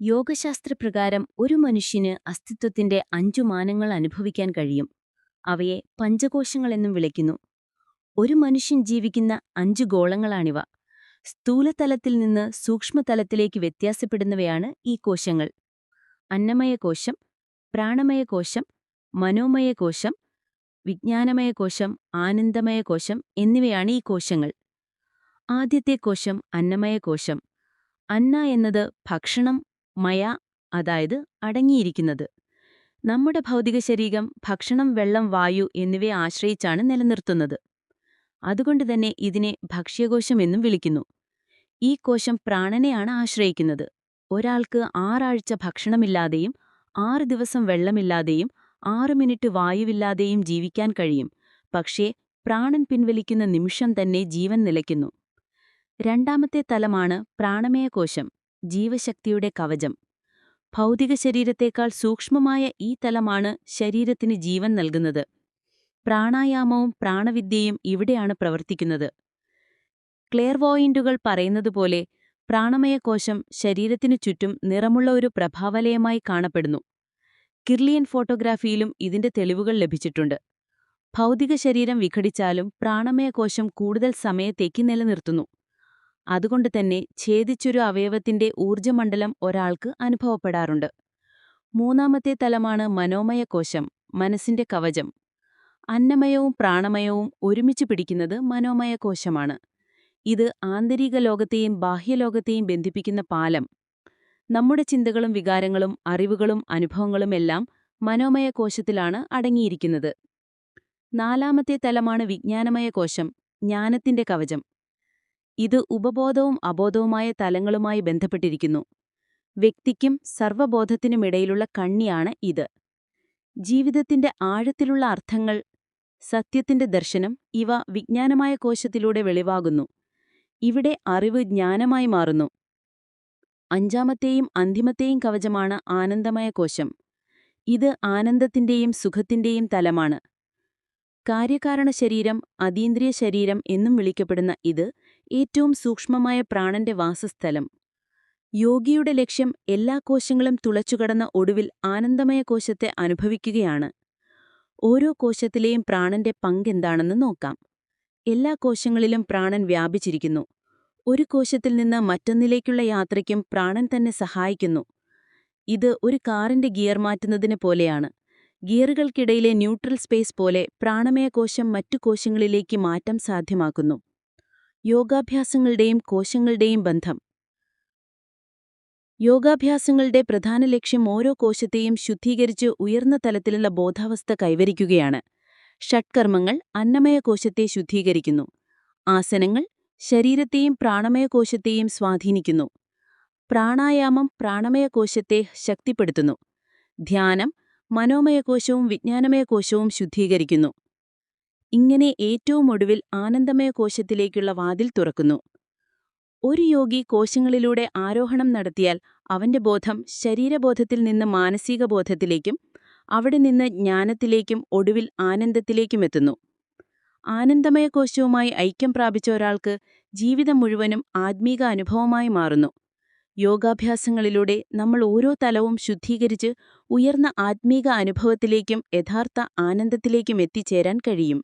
യോഗശാസ്ത്രപ്രകാരം ഒരു മനുഷ്യന് അസ്തിത്വത്തിന്റെ അഞ്ചു മാനങ്ങൾ അനുഭവിക്കാൻ കഴിയും. അവയെ പഞ്ചകോശങ്ങളെന്നും വിളിക്കുന്നു. ഒരു മനുഷ്യൻ ജീവിക്കുന്ന അഞ്ചു ഗോളങ്ങളാണിവ. സ്ഥൂലതലത്തിൽ നിന്ന് സൂക്ഷ്മതലത്തിലേക്ക് വ്യത്യാസപ്പെടുന്നവയാണ് ഈ കോശങ്ങൾ. അന്നമയ കോശം പ്രാണമയ കോശം മനോമയ കോശം വിജ്ഞാനമയ കോശം ആനന്ദമയ കോശം എന്നിവയാണ് ഈ കോശങ്ങൾ. ആദ്യത്തെ കോശം അന്നമയ കോശം അന്ന എന്നത് ഭക്ഷണം മയ അതായത് അടങ്ങിയിരിക്കുന്നത്. നമ്മുടെ ഭൗതിക ശരീരം ഭക്ഷണം വെള്ളം വായു എന്നിവയെ ആശ്രയിച്ചാണ് നിലനിർത്തുന്നത്. അതുകൊണ്ട് തന്നെ ഇതിനെ ഭക്ഷ്യകോശം എന്നും വിളിക്കുന്നു. ഈ കോശം പ്രാണനെയാണ് ആശ്രയിക്കുന്നത്. ഒരാൾക്ക് ആറാഴ്ച ഭക്ഷണമില്ലാതെയും ആറ് ദിവസം വെള്ളമില്ലാതെയും ആറ് മിനിറ്റ് വായുവില്ലാതെയും ജീവിക്കാൻ കഴിയും. പക്ഷേ പ്രാണൻ പിൻവലിക്കുന്ന നിമിഷം തന്നെ ജീവൻ നിലയ്ക്കുന്നു. രണ്ടാമത്തെ തലമാണ് പ്രാണമയ കോശം ജീവശക്തിയുടെ കവചം. ഭൗതിക ശരീരത്തേക്കാൾ സൂക്ഷ്മമായ ഈ തലമാണ് ശരീരത്തിന് ജീവൻ നൽകുന്നത്. പ്രാണായാമവും പ്രാണവിദ്യയും ഇവിടെയാണ് പ്രവർത്തിക്കുന്നത്. ക്ലെയർവോയിന്റുകൾ പറയുന്നതുപോലെ പ്രാണമയ കോശം ശരീരത്തിനു ചുറ്റും നിറമുള്ള ഒരു പ്രഭാവലയമായി കാണപ്പെടുന്നു. കിർലിയൻ ഫോട്ടോഗ്രാഫിയിലും ഇതിന്റെ തെളിവുകൾ ലഭിച്ചിട്ടുണ്ട്. ഭൗതിക ശരീരം വിഘടിച്ചാലും പ്രാണമയകോശം കൂടുതൽ സമയത്തേക്ക് നിലനിർത്തുന്നു. അതുകൊണ്ട് തന്നെ ഛേദിച്ചൊരു അവയവത്തിന്റെ ഊർജമണ്ഡലം ഒരാൾക്ക് അനുഭവപ്പെടാറുണ്ട്. മൂന്നാമത്തെ തലമാണ് മനോമയ കോശം മനസ്സിന്റെ കവചം. അന്നമയവും പ്രാണമയവും ഒരുമിച്ച് പിടിക്കുന്നത് മനോമയ കോശമാണ് ഇത് ആന്തരിക ലോകത്തെയും ബാഹ്യലോകത്തെയും ബന്ധിപ്പിക്കുന്ന പാലം. നമ്മുടെ ചിന്തകളും വികാരങ്ങളും അറിവുകളും അനുഭവങ്ങളും എല്ലാം മനോമയ കോശത്തിലാണ് അടങ്ങിയിരിക്കുന്നത്. നാലാമത്തെ തലമാണ് വിജ്ഞാനമയ കോശം ജ്ഞാനത്തിന്റെ കവചം. ഇത് ഉപബോധവും അബോധവുമായ തലങ്ങളുമായി ബന്ധപ്പെട്ടിരിക്കുന്നു. വ്യക്തിക്കും സർവബോധത്തിനുമിടയിലുള്ള കണ്ണിയാണ് ഇത്. ജീവിതത്തിന്റെ ആഴത്തിലുള്ള അർത്ഥങ്ങൾ സത്യത്തിന്റെ ദർശനം ഇവ വിജ്ഞാനമായ കോശത്തിലൂടെ വെളിവാകുന്നു. ഇവിടെ അറിവ് ജ്ഞാനമായി മാറുന്നു. അഞ്ചാമത്തെയും അന്തിമത്തെയും കവചമാണ് ആനന്ദമയ കോശം. ഇത് ആനന്ദത്തിന്റെയും സുഖത്തിന്റെയും തലമാണ്. കാര്യകാരണ ശരീരം അതീന്ദ്രിയ ശരീരം എന്നും വിളിക്കപ്പെടുന്ന ഇത് ഏറ്റവും സൂക്ഷ്മമായ പ്രാണന്റെ വാസസ്ഥലം. യോഗിയുടെ ലക്ഷ്യം എല്ലാ കോശങ്ങളും തുളച്ചുകടന്ന ഒടുവിൽ ആനന്ദമയ കോശത്തെ അനുഭവിക്കുകയാണ്. ഓരോ കോശത്തിലെയും പ്രാണന്റെ പങ്കെന്താണെന്ന് നോക്കാം. എല്ലാ കോശങ്ങളിലും പ്രാണൻ വ്യാപിച്ചിരിക്കുന്നു. ഒരു കോശത്തിൽ നിന്ന് മറ്റൊന്നിലേക്കുള്ള യാത്രയ്ക്കും പ്രാണൻ തന്നെ സഹായിക്കുന്നു. ഇത് ഒരു കാറിന്റെ ഗിയർ മാറ്റുന്നതിന് പോലെയാണ്. ഗിയറുകൾക്കിടയിലെ ന്യൂട്രൽ സ്പേസ് പോലെ പ്രാണമയ കോശം മറ്റു കോശങ്ങളിലേക്ക് മാറ്റം സാധ്യമാക്കുന്നു. യോഗാഭ്യാസങ്ങളുടെയും കോശങ്ങളുടെയും ബന്ധം. യോഗാഭ്യാസങ്ങളുടെ പ്രധാന ലക്ഷ്യം ഓരോ കോശത്തെയും ശുദ്ധീകരിച്ച് ഉയർന്ന തലത്തിലുള്ള ബോധാവസ്ഥ കൈവരിക്കുകയാണ്. ഷഡ്കർമ്മങ്ങൾ അന്നമയ കോശത്തെ ശുദ്ധീകരിക്കുന്നു. ആസനങ്ങൾ ശരീരത്തെയും പ്രാണമയ കോശത്തെയും സ്വാധീനിക്കുന്നു. പ്രാണായാമം പ്രാണമയ കോശത്തെ ശക്തിപ്പെടുത്തുന്നു. ധ്യാനം മനോമയ വിജ്ഞാനമയകോശവും വിജ്ഞാനമയ കോശവും ശുദ്ധീകരിക്കുന്നു. ഇങ്ങനെ ഏറ്റവും ഒടുവിൽ ആനന്ദമയ കോശത്തിലേക്കുള്ള വാതിൽ തുറക്കുന്നു. ഒരു യോഗി കോശങ്ങളിലൂടെ ആരോഹണം നടത്തിയാൽ അവന്റെ ബോധം ശരീരബോധത്തിൽ നിന്ന് മാനസിക ബോധത്തിലേക്കും അവിടെ നിന്ന് ജ്ഞാനത്തിലേക്കും ഒടുവിൽ ആനന്ദത്തിലേക്കുമെത്തുന്നു ആനന്ദമയ കോശവുമായി ഐക്യം പ്രാപിച്ച ഒരാൾക്ക് ജീവിതം മുഴുവനും ആത്മീക അനുഭവമായി മാറുന്നു. യോഗാഭ്യാസങ്ങളിലൂടെ നമ്മൾ ഓരോ തലവും ശുദ്ധീകരിച്ച് ഉയർന്ന ആത്മീക അനുഭവത്തിലേക്കും യഥാർത്ഥ ആനന്ദത്തിലേക്കും എത്തിച്ചേരാൻ കഴിയും.